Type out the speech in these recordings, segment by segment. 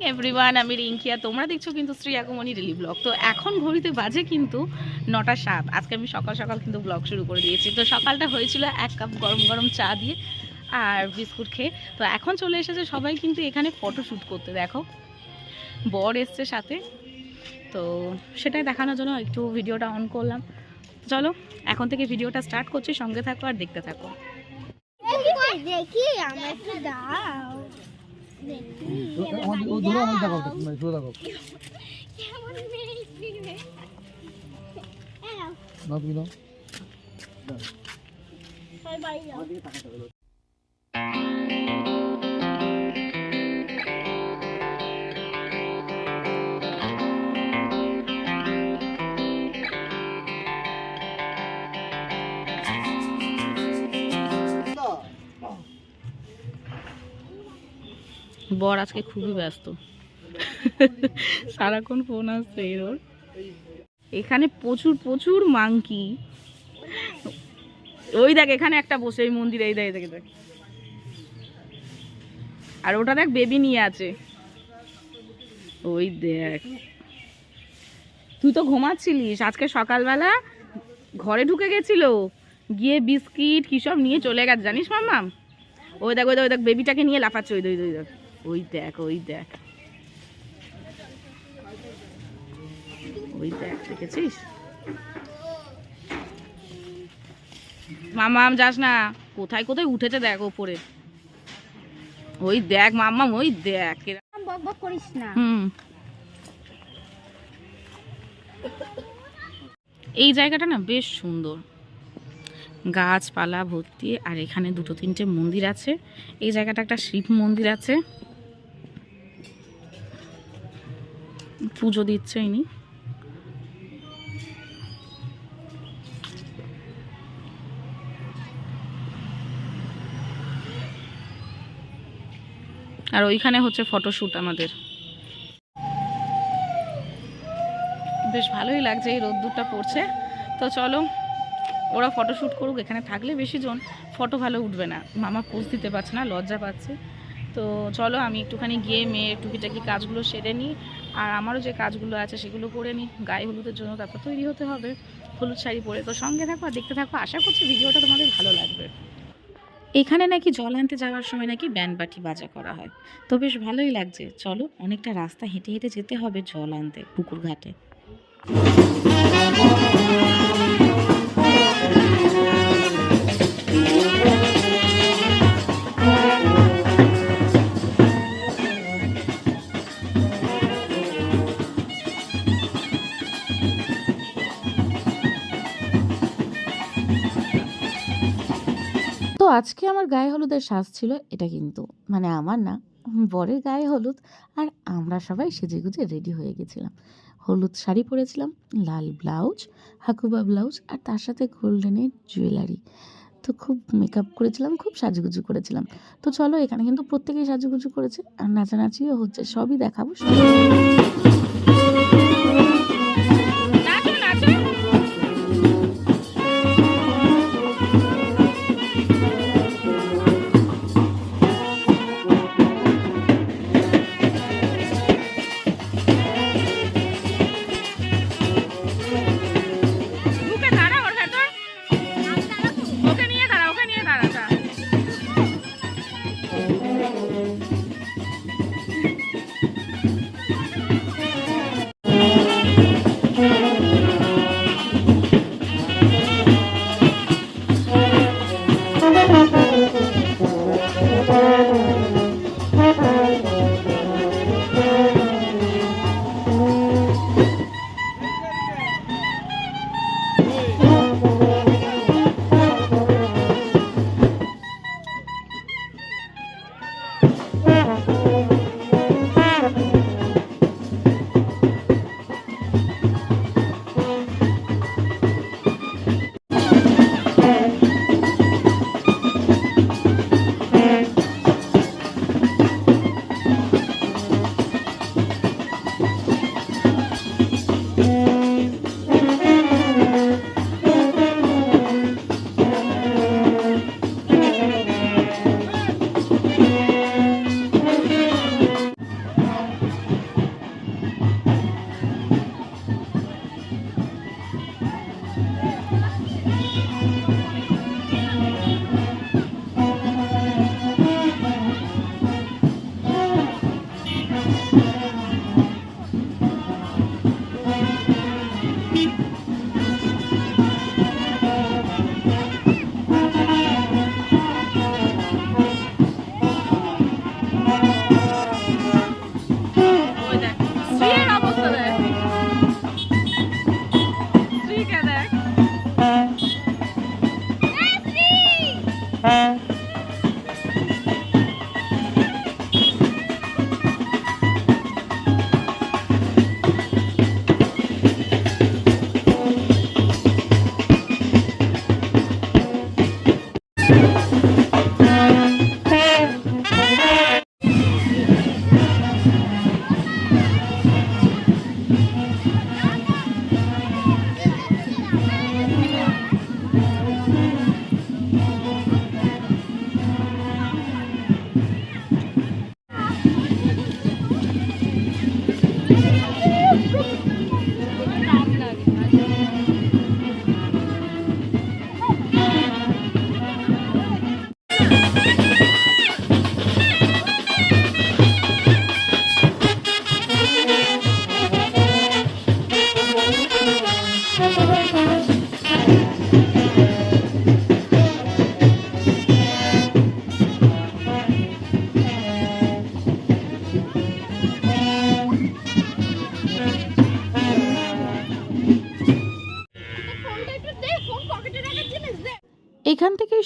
Everyone আমি রিঙ্কিয়া তোমরা দেখছ কিন্তু শ্রী আগমনী ডেলি ব্লগ তো এখন ঘড়িতে বাজে কিন্তু নটা সাত। আজকে আমি সকাল সকাল কিন্তু ব্লগ শুরু করে দিয়েছি। তো সকালটা হয়েছিল এক কাপ গরম গরম চা দিয়ে আর বিস্কুট খেয়ে। তো এখন চলে এসেছে সবাই কিন্তু এখানে ফটো শ্যুট করতে, দেখো। বর এসছে সাথে। তো সেটাই দেখানোর জন্য একটু ভিডিওটা অন করলাম। চলো, এখন থেকে ভিডিওটা স্টার্ট করছি। সঙ্গে থাকো আর দেখতে থাকো। দেখি দাও। ও দূরে আমাদের দেখো মানে শুয়ে দেখো কেমন মেয়ে ফিরবে হ্যাঁ না তুমি নাও বর আজকে খুবই ব্যস্ত। সারাক্ষণ ফোন আসছে এর ওর এখানে প্রচুর প্রচুর মাংকি। ওই দেখ, এখানে একটা বসে, এই মন্দিরে, এই দেখ এই দেখ আর ওটা দেখ বেবি নিয়ে আছে। ওই দেখ। তুই তো ঘুমাচ্ছিলিস। আজকে সকালবেলা ঘরে ঢুকে গেছিল। গিয়ে বিস্কিট, কি সব নিয়ে চলে গেছে। জানিস মাম্মাম? ওই দেখ ওই দেখ ওই দেখ বেবিটাকে নিয়ে লাফাচ্ছে। ওই দেখ ওই দেখ। ওই দেখ ওই দেখ। ওই দেখ দেখেছিস? মামাম যাস না। কোথায় কোথায় উঠেছে দেখ ওপরে। ওই দেখ মাম্মাম ওই দেখ। বক বক করিস না। হুম। এই জায়গাটা না বেশ সুন্দর। গাছপালা ভর্তি আর এখানে দুটো তিনটে মন্দির আছে। এই জায়গাটা একটা শিব মন্দির আছে। পুজো দিচ্ছে ইনি। আর ওইখানে হচ্ছে ফটোশ্যুট আমাদের। বেশ ভালোই লাগছে এই রোদ্দুরটা পড়ছে। তো চলো, ওরা ফটোশ্যুট করুক, এখানে থাকলে বেশি জন ফটো ভালো উঠবে না। মামা পোজ দিতে পারছে না, লজ্জা পাচ্ছে। তো চলো, আমি একটুখানি গিয়ে মেয়ের টুকিটাকি কাজগুলো সেরে নিই। আর আমারও যে কাজগুলো আছে সেগুলো করে নিই গায়ে হলুদের জন্য তারপর তৈরি হতে হবে। হলুদ শাড়ি পরে তো সঙ্গে থাকো আর দেখতে থাকো। আশা করছি ভিডিওটা তোমাদের ভালো লাগবে। এখানে নাকি জল আনতে যাওয়ার সময় নাকি ব্যান্ড বাটি বাজা করা হয়। তো বেশ ভালোই লাগছে। চলো, অনেকটা রাস্তা হেঁটে হেঁটে যেতে হবে জল আনতে পুকুর ঘাটে। আজকে আমার গায়ে হলুদের সাজ ছিল এটা কিন্তু। মানে আমার না, বরের গায়ে হলুদ আর আমরা সবাই সেজেগুজে রেডি হয়ে গেছিলাম। হলুদ শাড়ি পরেছিলাম, লাল ব্লাউজ, হাকুবা ব্লাউজ আর তার সাথে গোল্ডেনের জুয়েলারি। তো খুব মেকআপ করেছিলাম, খুব সাজুগুজু করেছিলাম। তো চলো এখানে কিন্তু প্রত্যেকেই সাজুগুজু করেছে, আর নাচানাচিও হচ্ছে সবই দেখাবো।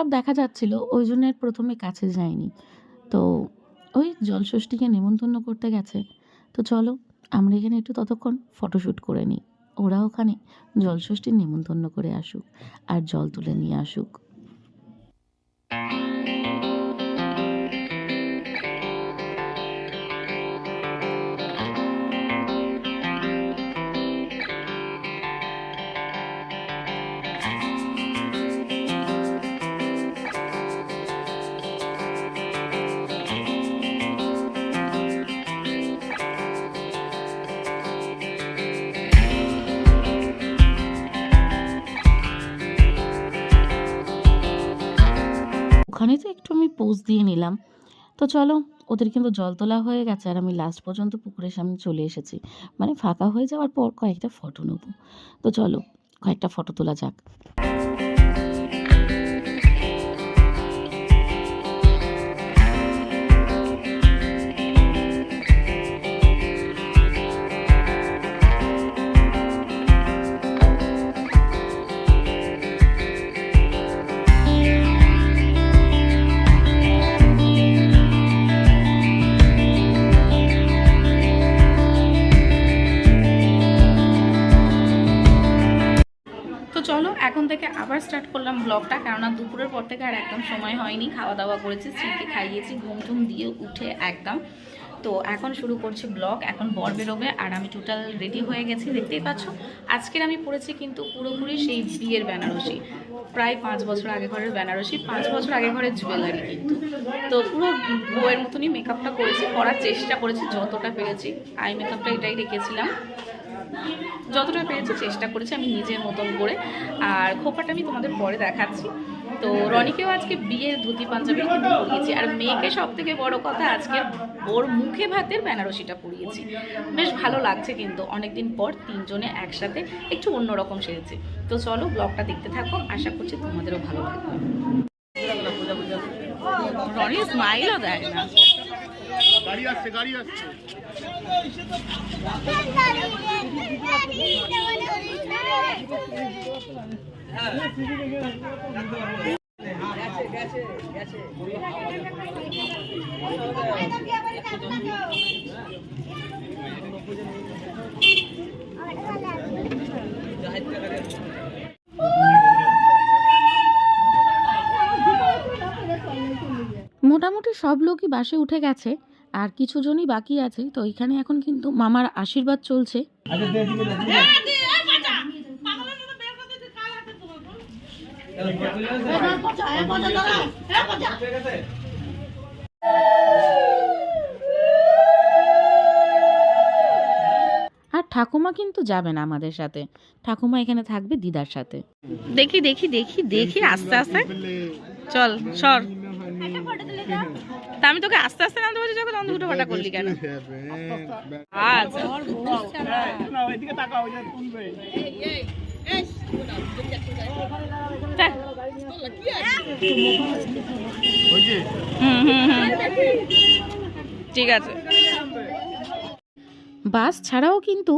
সব দেখা যাচ্ছিল, ওই জন্য প্রথমে কাছে যায়নি। তো ওই জলষষ্ঠীকে নেমন্তন্ন করতে গেছে। তো চলো, আমরা এখানে একটু ততক্ষণ ফটোশ্যুট করে নিই। ওরা ওখানে জলষষ্ঠীর নেমন্তন্ন করে আসুক, আর জল তুলে নিয়ে আসুক। পোজ দিয়ে নিলাম। তো চলো, ওদের কিন্তু জল তোলা হয়ে গেছে আর আমি লাস্ট পর্যন্ত পুকুরের সামনে চলে এসেছি। মানে ফাঁকা হয়ে যাওয়ার পর কয়েকটা ফটো নেব। তো চলো, কয়েকটা ফটো তোলা যাক। স্টার্ট করলাম ব্লগটা কেননা দুপুরের পর থেকে আর একদম সময় হয়নি। খাওয়া দাওয়া করেছি, স্ত্রীকে খাইয়েছি, ঘুম টুম দিয়ে উঠে একদম। তো এখন শুরু করছি ব্লগ এখন বর বেরোবে আর আমি টোটাল রেডি হয়ে গেছি, দেখতেই পাচ্ছ। আজকের আমি পড়েছি কিন্তু পুরোপুরি সেই বিয়ের বেনারসি। প্রায় পাঁচ বছর আগে ঘরের বেনারসি, পাঁচ বছর আগে ঘরের জুয়েলারি কিন্তু। তো পুরো বইয়ের মতনই মেকআপটা করেছি, করার চেষ্টা করেছি, যতটা পেরেছি। আই মেকআপটা এটাই রেখেছিলাম। যতটা পেরেছি চেষ্টা করেছি আমি নিজের মতন করে। আর খোপাটা আমি তোমাদের পরে দেখাচ্ছি। তো রনিকেও আজকে বিয়ের ধুতি পাঞ্জাবি কিন্তু পরিয়েছি। আর মেয়েকে সব থেকে বড় কথা, আজকে ওর মুখে ভাতের বেনারসিটা পরিয়েছি। বেশ ভালো লাগছে কিন্তু। অনেকদিন পর তিনজনে একসাথে একটু অন্যরকম সেরেছে তো চলো ব্লগটা দেখতে থাকো। আশা করছি তোমাদেরও ভালো লাগবে। রনি স্মাইলও দেয় না। গাড়ি আসছে গাড়ি আসছে। মোটামুটি সব লোকই বাসে উঠে গেছে। আর কিছু জনই বাকি আছে তো এখানে এখন কিন্তু মামার আশীর্বাদ চলছে। আচ্ছা দিকে দে। আর ঠাকুমা কিন্তু যাবে না আমাদের সাথে। ঠাকুমা এখানে থাকবে দিদার সাথে। দেখি দেখি দেখি দেখি আস্তে আস্তে। চল সর। আমি তোকে আস্তে আস্তে নামতে বলছি যখন দুটো ফাটা করলি কেন? আচ্ছা। ঠিক আছে। বাস ছাড়াও কিন্তু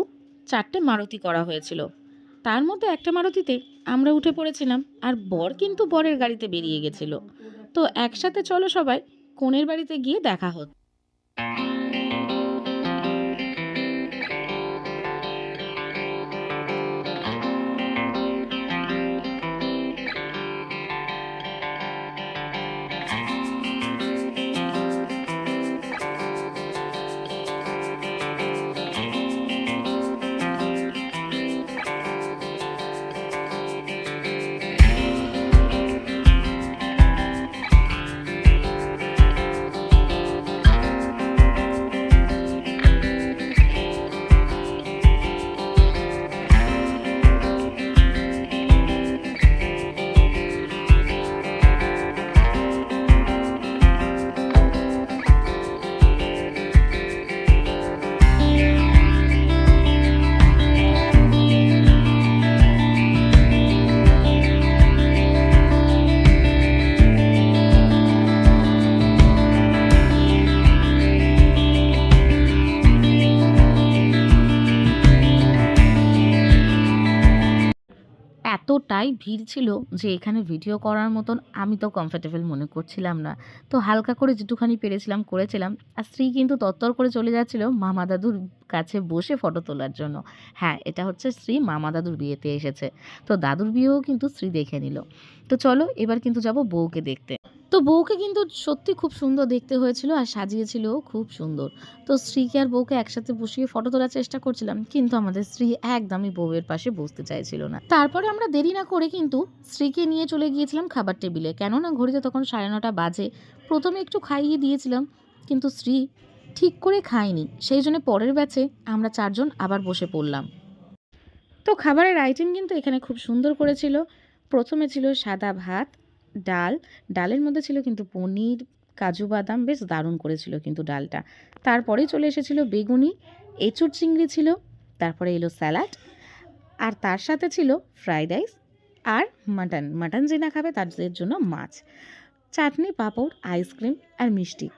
চারটে মারুতি করা হয়েছিল। তার মধ্যে একটা মারুতিতে আমরা উঠে পড়েছিলাম, আর বর কিন্তু বরের গাড়িতে বেরিয়ে গেছিল। তো একসাথে চলো সবাই কোণের বাড়িতে গিয়ে দেখা হতো। এতটাই ভিড় ছিল যে এখানে ভিডিও করার মতন আমি তো কমফর্টেবল মনে করছিলাম না। তো হালকা করে যেটুখানি পেরেছিলাম, করেছিলাম। আর স্ত্রী কিন্তু তত্তর করে চলে যাচ্ছিল মামা দাদুর কাছে বসে ফটো তোলার জন্য। হ্যাঁ এটা হচ্ছে স্ত্রী, মামা দাদুর বিয়েতে এসেছে। তো দাদুর বিয়েও কিন্তু স্ত্রী দেখে নিল। তো চলো এবার কিন্তু যাব বউকে দেখতে। তো বউকে কিন্তু সত্যি খুব সুন্দর দেখতে হয়েছিল আর সাজিয়েছিল খুব সুন্দর। তো স্ত্রীকে আর বউকে একসাথে বসিয়ে ফটো তোলার চেষ্টা করছিলাম, কিন্তু আমাদের স্ত্রী একদমই বউয়ের পাশে বসতে চাইছিল না। তারপরে আমরা দেরি না করে কিন্তু স্ত্রীকে নিয়ে চলে গিয়েছিলাম খাবার টেবিলে। কেননা ঘড়িতে তখন সাড়ে নটা বাজে। প্রথমে একটু খাইয়ে দিয়েছিলাম, কিন্তু স্ত্রী ঠিক করে খায়নি। সেই জন্য পরের ব্যাচে আমরা চারজন আবার বসে পড়লাম। তো খাবারের আইটেম কিন্তু এখানে খুব সুন্দর করেছিল। প্রথমে ছিল সাদা ভাত ডাল। ডালের মধ্যে ছিল কিন্তু পনির, কাজু বাদাম, বেশ দারুণ করেছিল কিন্তু ডালটা। তারপরেই চলে এসেছিল বেগুনি এঁচুর চিংড়ি ছিল, তারপরে এলো স্যালাড, আর তার সাথে ছিল ফ্রাইড রাইস আর মাটন। মাটন যে না খাবে তাদের জন্য মাছ। চাটনি, পাঁপড়, আইসক্রিম আর মিষ্টি।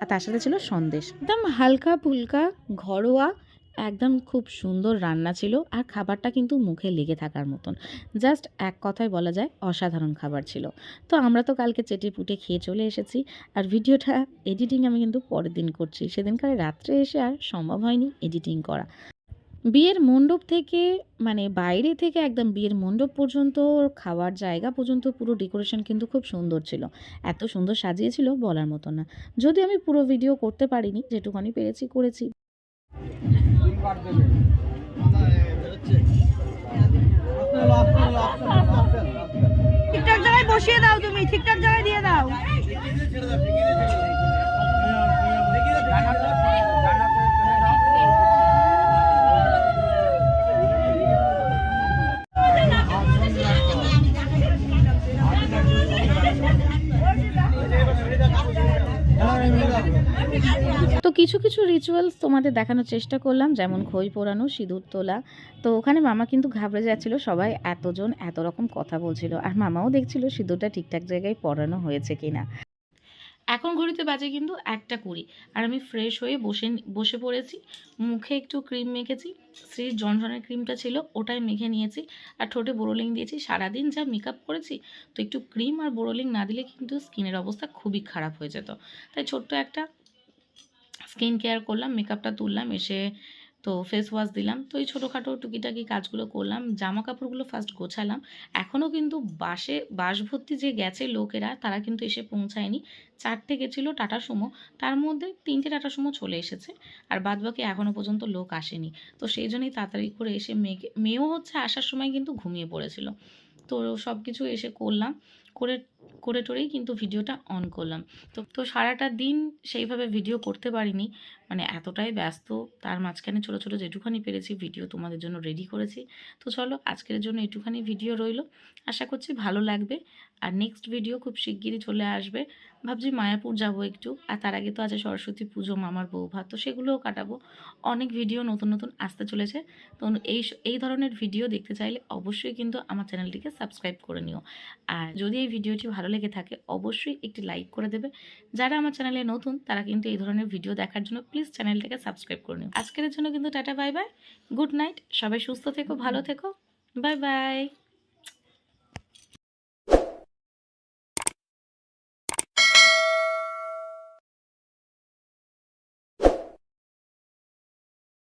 আর তার সাথে ছিল সন্দেশ। একদম হালকা ফুলকা ঘরোয়া একদম খুব সুন্দর রান্না ছিল আর খাবারটা কিন্তু মুখে লেগে থাকার মতন। জাস্ট এক কথায় বলা যায় অসাধারণ খাবার ছিল। তো আমরা তো কালকে চেটে পুটে খেয়ে চলে এসেছি আর ভিডিওটা এডিটিং আমি কিন্তু পরের দিন করছি। সেদিনকার রাত্রে এসে আর সম্ভব হয়নি এডিটিং করা। বিয়ের মণ্ডপ থেকে মানে বাইরে থেকে একদম বিয়ের মণ্ডপ পর্যন্ত, খাওয়ার জায়গা পর্যন্ত পুরো ডেকোরেশন কিন্তু খুব সুন্দর ছিল। এত সুন্দর সাজিয়েছিল বলার মতো না। যদি আমি পুরো ভিডিও করতে পারিনি যেটুখানি পেরেছি করেছি। ঠিকঠাক জায়গায় বসিয়ে দাও তুমি ঠিকঠাক জায়গায় দিয়ে দাও। কিছু কিছু রিচুয়ালস তোমাদের দেখানোর চেষ্টা করলাম যেমন খই পোড়ানো সিঁদুর তোলা। তো ওখানে মামা কিন্তু ঘাবড়ে যাচ্ছিল সবাই এতজন এত রকম কথা বলছিল। আর মামাও দেখছিল সিঁদুরটা ঠিকঠাক জায়গায় পরানো হয়েছে কিনা। এখন ঘড়িতে বাজে কিন্তু একটা কুড়ি। আর আমি ফ্রেশ হয়ে বসে বসে পড়েছি মুখে একটু ক্রিম মেখেছি। শ্রীর জনজনের ক্রিমটা ছিল ওটাই মেখে নিয়েছি। আর ঠোঁটে বোরোলিং দিয়েছি। সারাদিন যা মেকআপ করেছি তো একটু ক্রিম আর বোরোলিং না দিলে কিন্তু স্কিনের অবস্থা খুবই খারাপ হয়ে যেত। তাই ছোট্ট একটা স্কিন কেয়ার করলাম মেকআপটা তুললাম, এসে তো ফেস ওয়াশ দিলাম। তো এই ছোটোখাটো টুকিটাকি কাজগুলো করলাম জামা কাপড়গুলো ফার্স্ট গোছালাম। এখনও কিন্তু বাসে বাস ভর্তি যে গেছে লোকেরা, তারা কিন্তু এসে পৌঁছায়নি। চারটে গেছিল টাটা সুমো, তার মধ্যে তিনটে টাটা সুমো চলে এসেছে, আর বাদবাকি এখনও পর্যন্ত লোক আসেনি। তো সেই জন্যই তাড়াতাড়ি করে এসে মেয়েকে মেয়েও হচ্ছে আসার সময় কিন্তু ঘুমিয়ে পড়েছিল। তো সব কিছু এসে করলাম। করে করে টোরেই কিন্তু ভিডিওটা অন করলাম। তো তো সারাটা দিন সেইভাবে ভিডিও করতে পারিনি। মানে এতটাই ব্যস্ত, তার মাঝখানে ছোট ছোট যেটুখানি পেরেছি ভিডিও তোমাদের জন্য রেডি করেছি। তো চলো, আজকের জন্য একটুখানি ভিডিও রইল। আশা করছি ভালো লাগবে। আর নেক্সট ভিডিও খুব শিগগিরই চলে আসবে। ভাবছি মায়াপুর যাব একটু। আর তার আগে তো আছে সরস্বতী পুজো, মামার বউ ভাত, তো সেগুলোও কাটাবো। অনেক ভিডিও নতুন নতুন আসতে চলেছে। তো এই এই ধরনের ভিডিও দেখতে চাইলে অবশ্যই কিন্তু আমার চ্যানেলটিকে সাবস্ক্রাইব করে নিও। আর যদি এই ভিডিওটি ভালো লেগে থাকে, অবশ্যই একটি লাইক করে দেবে। যারা আমার চ্যানেলে নতুন, তারা কিন্তু এই ধরনের ভিডিও দেখার জন্য প্লিজ চ্যানেলটাকে সাবস্ক্রাইব করে নিও। আজকের জন্য কিন্তু tata, bye bye. Good night. সবাই সুস্থ থেকো, ভালো থেকো। Bye bye.